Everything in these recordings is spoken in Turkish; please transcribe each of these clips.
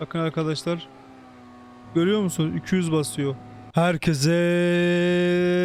Bakın arkadaşlar. Görüyor musunuz? 200 basıyor. Herkese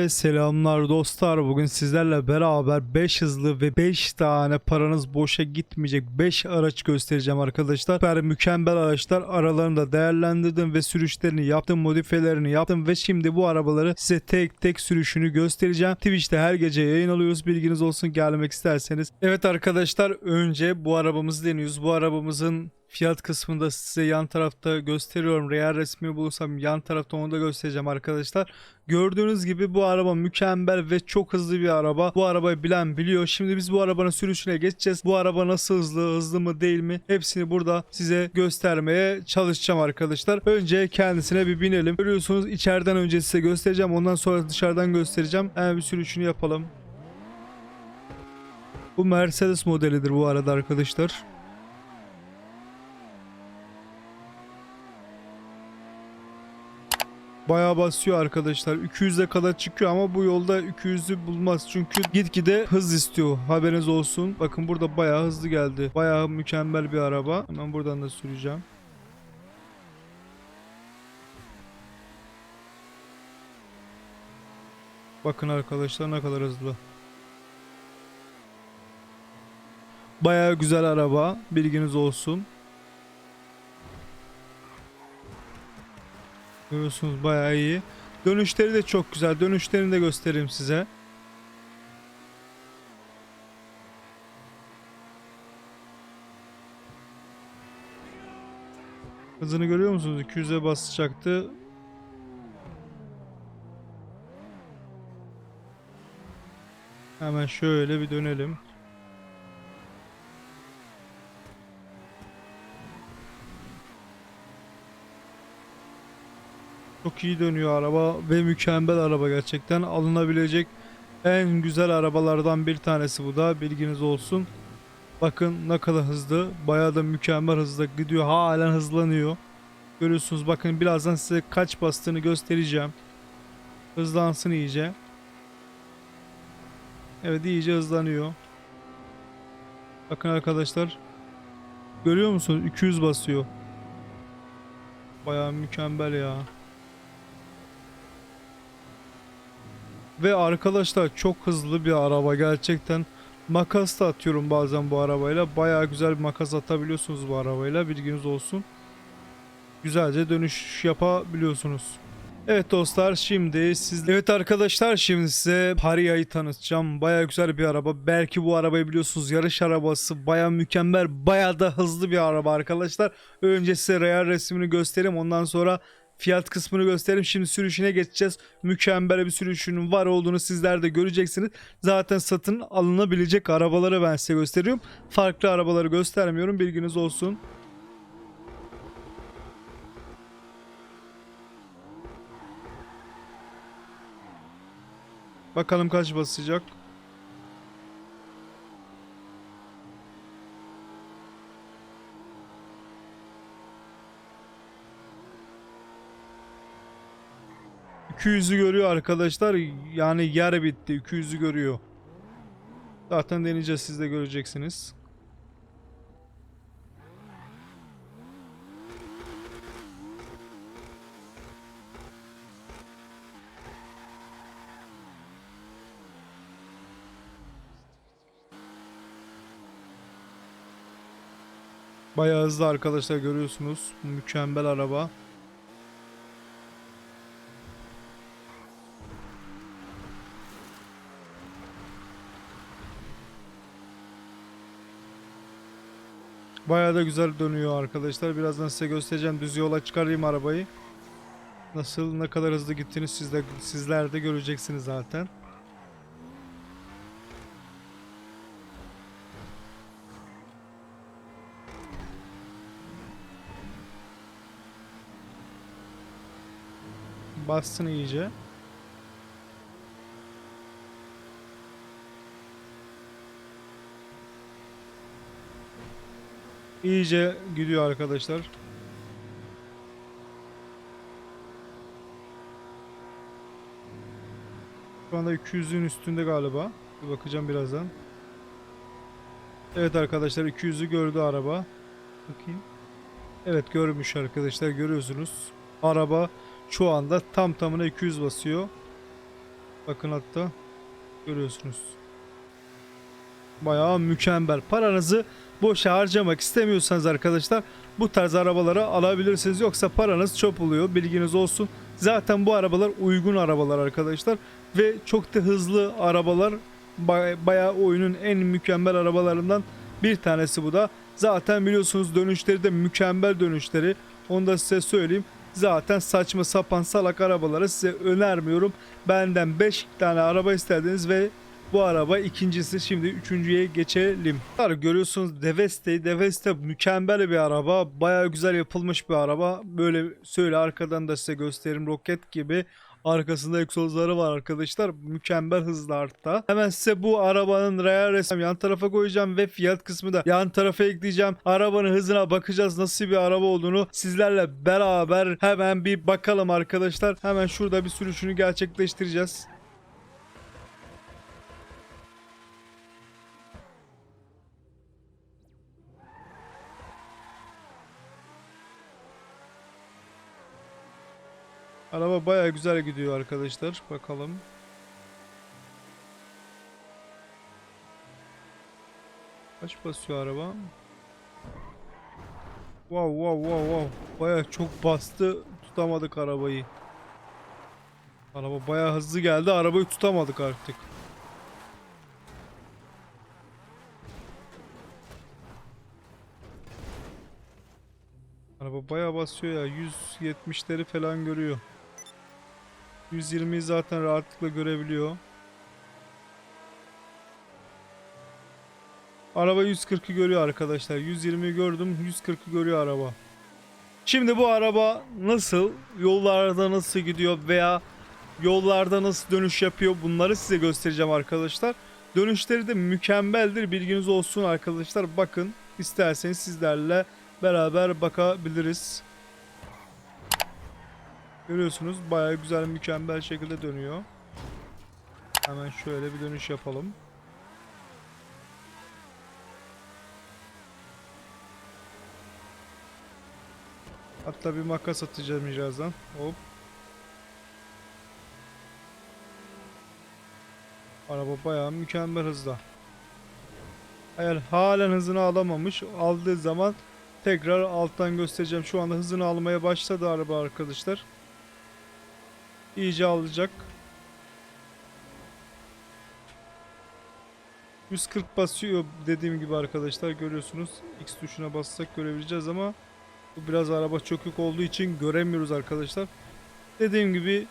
selamlar dostlar. Bugün sizlerle beraber 5 hızlı ve 5 tane paranız boşa gitmeyecek 5 araç göstereceğim arkadaşlar. Süper mükemmel araçlar aralarında değerlendirdim ve sürüşlerini yaptım, modifiyelerini yaptım ve şimdi bu arabaları size tek tek sürüşünü göstereceğim. Twitch'te her gece yayın alıyoruz. Bilginiz olsun gelmek isterseniz. Evet arkadaşlar önce bu arabamızı deniyoruz. Bu arabamızın Fiyat kısmında size yan tarafta gösteriyorum. Real resmi bulursam yan tarafta onu da göstereceğim arkadaşlar. Gördüğünüz gibi bu araba mükemmel ve çok hızlı bir araba. Bu arabayı bilen biliyor. Şimdi biz bu arabanın sürüşüne geçeceğiz. Bu araba nasıl hızlı, hızlı mı değil mi? Hepsini burada size göstermeye çalışacağım arkadaşlar. Önce kendisine bir binelim. Görüyorsunuz içeriden önce size göstereceğim. Ondan sonra dışarıdan göstereceğim. Hemen bir sürüşünü yapalım. Bu Mercedes modelidir bu arada arkadaşlar. Bayağı basıyor arkadaşlar. 200'e kadar çıkıyor ama bu yolda 200'ü bulmaz. Çünkü gitgide hız istiyor. Haberiniz olsun. Bakın burada bayağı hızlı geldi. Bayağı mükemmel bir araba. Hemen buradan da süreceğim. Bakın arkadaşlar ne kadar hızlı. Bayağı güzel araba. Bilginiz olsun. Görüyorsunuz bayağı iyi. Dönüşleri de çok güzel. Dönüşlerini de göstereyim size. Hızını görüyor musunuz? 200'e basacaktı. Hemen şöyle bir dönelim. Çok iyi dönüyor araba ve mükemmel araba gerçekten. Alınabilecek en güzel arabalardan bir tanesi bu da bilginiz olsun. Bakın ne kadar hızlı. Bayağı da mükemmel hızla gidiyor. Halen hızlanıyor. Görüyorsunuz bakın birazdan size kaç bastığını göstereceğim. Hızlansın iyice. Evet iyice hızlanıyor. Bakın arkadaşlar. Görüyor musunuz? 200 basıyor. Bayağı mükemmel ya. Ve arkadaşlar çok hızlı bir araba gerçekten. Makas da atıyorum bazen bu arabayla. Bayağı güzel bir makas atabiliyorsunuz bu arabayla. Bilginiz olsun. Güzelce dönüş yapabiliyorsunuz. Evet dostlar şimdi siz Evet arkadaşlar şimdi size Paria'yı tanıtacağım. Baya güzel bir araba. Belki bu arabayı biliyorsunuz yarış arabası. Baya mükemmel, baya da hızlı bir araba arkadaşlar. Önce size real resmini göstereyim. Ondan sonra fiyat kısmını göstereyim. Şimdi sürüşüne geçeceğiz. Mükemmel bir sürüşünün var olduğunu sizler de göreceksiniz. Zaten satın alınabilecek arabaları ben size gösteriyorum. Farklı arabaları göstermiyorum. Bilginiz olsun. Bakalım kaç basacak. %200'ü görüyor arkadaşlar. Yani yer bitti. 200'ü görüyor. Zaten deneyeceğiz siz de göreceksiniz. Bayağı hızlı arkadaşlar görüyorsunuz. Mükemmel araba. Bayağı da güzel dönüyor arkadaşlar. Birazdan size göstereceğim. Düz yola çıkarayım arabayı. Nasıl ne kadar hızlı gittiğini siz de, sizler de göreceksiniz zaten. Bastın iyice. İyice gidiyor arkadaşlar. Şu anda 200'ün üstünde galiba. Bir bakacağım birazdan. Evet arkadaşlar 200'ü gördü araba. Bakayım. Evet görmüş arkadaşlar görüyorsunuz. Araba şu anda tam tamına 200 basıyor. Bakın hatta görüyorsunuz. Bayağı mükemmel. Paranızı boşa harcamak istemiyorsanız arkadaşlar bu tarz arabaları alabilirsiniz. Yoksa paranız çöp oluyor. Bilginiz olsun. Zaten bu arabalar uygun arabalar arkadaşlar. Ve çok da hızlı arabalar. Ba- Bayağı oyunun en mükemmel arabalarından bir tanesi bu da. Zaten biliyorsunuz dönüşleri de mükemmel dönüşleri. Onu da size söyleyeyim. Zaten saçma sapan salak arabaları size önermiyorum. Benden 5 tane araba istediniz ve bu araba ikincisi şimdi üçüncüye geçelim. Görüyorsunuz Deveste. Deveste mükemmel bir araba. Baya güzel yapılmış bir araba. Böyle söyle arkadan da size göstereyim roket gibi. Arkasında egzozları var arkadaşlar. Mükemmel hızlı artta. Hemen size bu arabanın real resmi yan tarafa koyacağım ve fiyat kısmı da yan tarafa ekleyeceğim. Arabanın hızına bakacağız nasıl bir araba olduğunu sizlerle beraber hemen bir bakalım arkadaşlar. Hemen şurada bir sürüşünü gerçekleştireceğiz. Araba baya güzel gidiyor arkadaşlar. Bakalım. Kaç basıyor araba? Wow wow wow wow. Baya çok bastı. Tutamadık arabayı. Araba baya hızlı geldi. Arabayı tutamadık artık. Araba baya basıyor ya. 170'leri falan görüyor. 120'yi zaten rahatlıkla görebiliyor. Araba 140'ı görüyor arkadaşlar. 120'yi gördüm. 140'ı görüyor araba. Şimdi bu araba nasıl? Yollarda nasıl gidiyor veya yollarda nasıl dönüş yapıyor? Bunları size göstereceğim arkadaşlar. Dönüşleri de mükemmeldir. Bilginiz olsun arkadaşlar. Bakın isterseniz sizlerle beraber bakabiliriz. Görüyorsunuz bayağı güzel mükemmel şekilde dönüyor. Hemen şöyle bir dönüş yapalım. Hatta bir makas atacağım birazdan. Hop. Araba bayağı mükemmel hızda. Eğer halen hızını alamamış, aldığı zaman tekrar alttan göstereceğim. Şu anda hızını almaya başladı araba arkadaşlar. İyice alacak. 140 basıyor dediğim gibi arkadaşlar görüyorsunuz. X tuşuna bassak görebileceğiz ama bu biraz araba çökük olduğu için göremiyoruz arkadaşlar. Dediğim gibi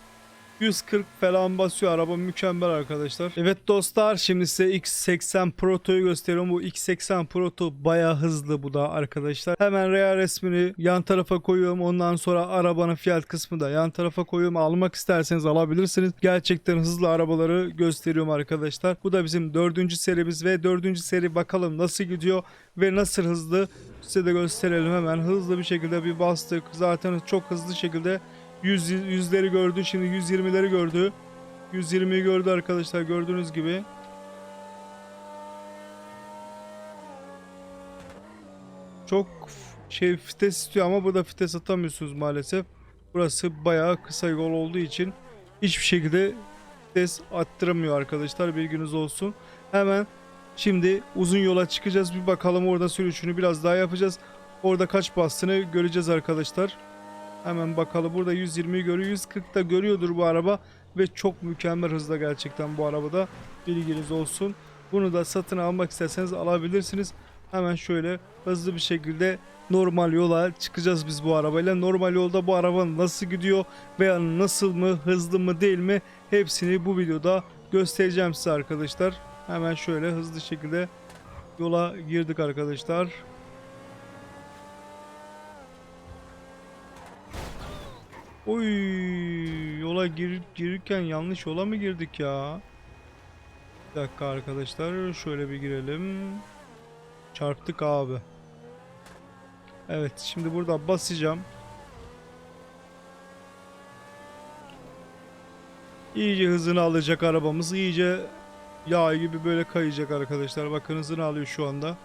140 falan basıyor araba mükemmel arkadaşlar. Evet dostlar şimdi size X80 Proto'yu gösteriyorum. Bu X80 Proto baya hızlı bu da arkadaşlar. Hemen real resmini yan tarafa koyuyorum. Ondan sonra arabanın fiyat kısmı da yan tarafa koyuyorum. Almak isterseniz alabilirsiniz. Gerçekten hızlı arabaları gösteriyorum arkadaşlar. Bu da bizim dördüncü serimiz ve dördüncü seri bakalım nasıl gidiyor ve nasıl hızlı size de gösterelim hemen. Hızlı bir şekilde bir bastık. Zaten çok hızlı şekilde 100 yüzleri gördü. Şimdi 120'leri gördü. 120'yi gördü arkadaşlar gördüğünüz gibi. Çok şey vites istiyor ama burada vites atamıyorsunuz maalesef. Burası bayağı kısa yol olduğu için hiçbir şekilde vites attıramıyor arkadaşlar bilginiz olsun. Hemen şimdi uzun yola çıkacağız bir bakalım orada sürüşünü biraz daha yapacağız. Orada kaç bastığını göreceğiz arkadaşlar. Hemen bakalım. Burada 120'yi görüyor. 140 da görüyordur bu araba. Ve çok mükemmel hızda gerçekten bu arabada. Bilginiz olsun. Bunu da satın almak isterseniz alabilirsiniz. Hemen şöyle hızlı bir şekilde normal yola çıkacağız biz bu arabayla. Normal yolda bu araba nasıl gidiyor veya nasıl mı hızlı mı değil mi hepsini bu videoda göstereceğim size arkadaşlar. Hemen şöyle hızlı şekilde yola girdik arkadaşlar. Oy yola gir, girirken yanlış yola mı girdik ya? Bir dakika arkadaşlar şöyle bir girelim. Çarptık abi. Evet şimdi burada basacağım. İyice hızını alacak arabamız. iyice yağ gibi böyle kayacak arkadaşlar. Bakın hızını alıyor şu anda.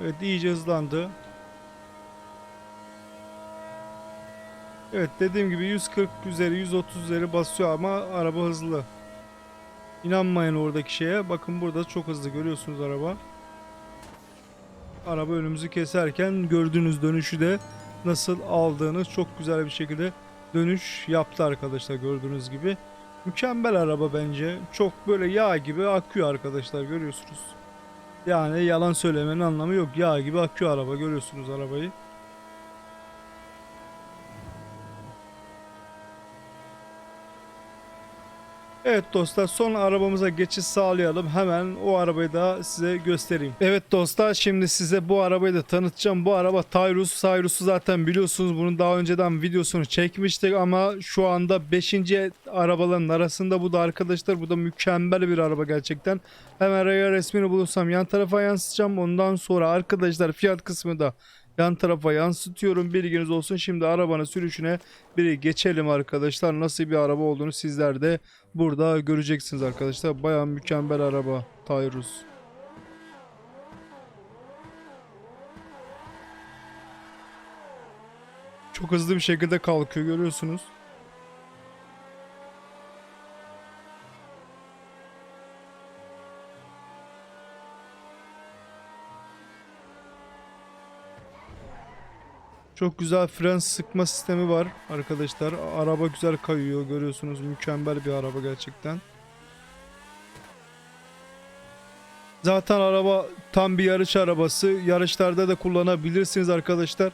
Evet iyice hızlandı. Evet dediğim gibi 140 üzeri 130 üzeri basıyor ama araba hızlı. İnanmayın oradaki şeye. Bakın burada çok hızlı görüyorsunuz araba. Araba önümüzü keserken gördüğünüz dönüşü de nasıl aldığını çok güzel bir şekilde dönüş yaptı arkadaşlar gördüğünüz gibi. Mükemmel araba bence. Çok böyle yağ gibi akıyor arkadaşlar görüyorsunuz. Yani yalan söylemenin anlamı yok. Yağ gibi akıyor araba görüyorsunuz arabayı. Evet dostlar son arabamıza geçiş sağlayalım. Hemen o arabayı da size göstereyim. Evet dostlar şimdi size bu arabayı da tanıtacağım. Bu araba Tyrus. Tyrus'u zaten biliyorsunuz. Bunun daha önceden videosunu çekmiştik ama şu anda 5. arabaların arasında bu da arkadaşlar. Bu da mükemmel bir araba gerçekten. Hemen raya resmini bulursam yan tarafa yansıtacağım. Ondan sonra arkadaşlar fiyat kısmı da yan tarafa yansıtıyorum. Bilginiz olsun. Şimdi arabanın sürüşüne bir geçelim arkadaşlar. Nasıl bir araba olduğunu sizler de burada göreceksiniz arkadaşlar. Bayağı mükemmel araba Tyrus. Çok hızlı bir şekilde kalkıyor görüyorsunuz. Çok güzel fren sıkma sistemi var arkadaşlar. Araba güzel kayıyor görüyorsunuz. Mükemmel bir araba gerçekten. Zaten araba tam bir yarış arabası. Yarışlarda da kullanabilirsiniz arkadaşlar.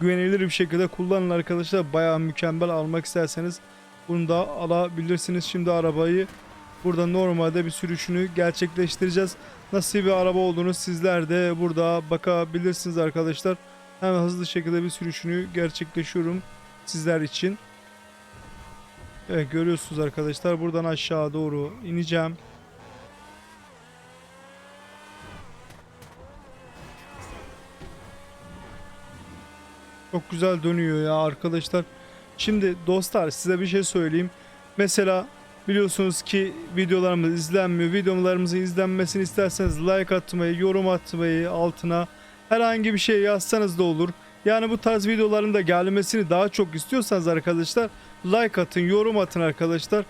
Güvenilir bir şekilde kullanın arkadaşlar. Bayağı mükemmel almak isterseniz bunu da alabilirsiniz. Şimdi arabayı burada normalde bir sürüşünü gerçekleştireceğiz. Nasıl bir araba olduğunu sizler de burada bakabilirsiniz arkadaşlar. Hemen hızlı şekilde bir sürüşünü gerçekleşiyorum sizler için. Evet görüyorsunuz arkadaşlar buradan aşağı doğru ineceğim. Çok güzel dönüyor ya arkadaşlar. Şimdi dostlar size bir şey söyleyeyim. Mesela biliyorsunuz ki videolarımız izlenmiyor. Videolarımızın izlenmesini isterseniz like atmayı, yorum atmayı altına herhangi bir şey yazsanız da olur. Yani bu tarz videoların da gelmesini daha çok istiyorsanız arkadaşlar like atın, yorum atın arkadaşlar.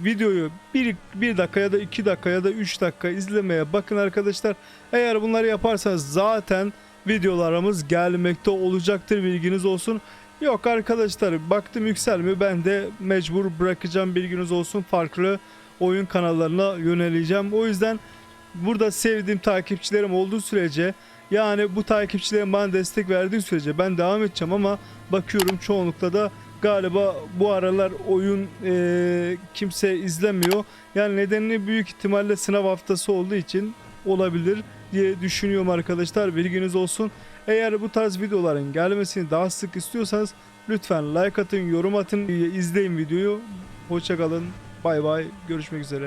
Videoyu 1, 1 dakika ya da 2 dakika ya da 3 dakika izlemeye bakın arkadaşlar. Eğer bunları yaparsanız zaten videolarımız gelmekte olacaktır bilginiz olsun. Yok arkadaşlar baktım yükselmiyor ben de mecbur bırakacağım bilginiz olsun farklı oyun kanallarına yöneleceğim. O yüzden burada sevdiğim takipçilerim olduğu sürece yani bu takipçilerin bana destek verdiği sürece ben devam edeceğim ama bakıyorum çoğunlukla da galiba bu aralar oyun eee, kimse izlemiyor. Yani nedeni büyük ihtimalle sınav haftası olduğu için olabilir diye düşünüyorum arkadaşlar. Bilginiz olsun. Eğer bu tarz videoların gelmesini daha sık istiyorsanız lütfen like atın, yorum atın, izleyin videoyu. Hoşçakalın. Bay bay. Görüşmek üzere.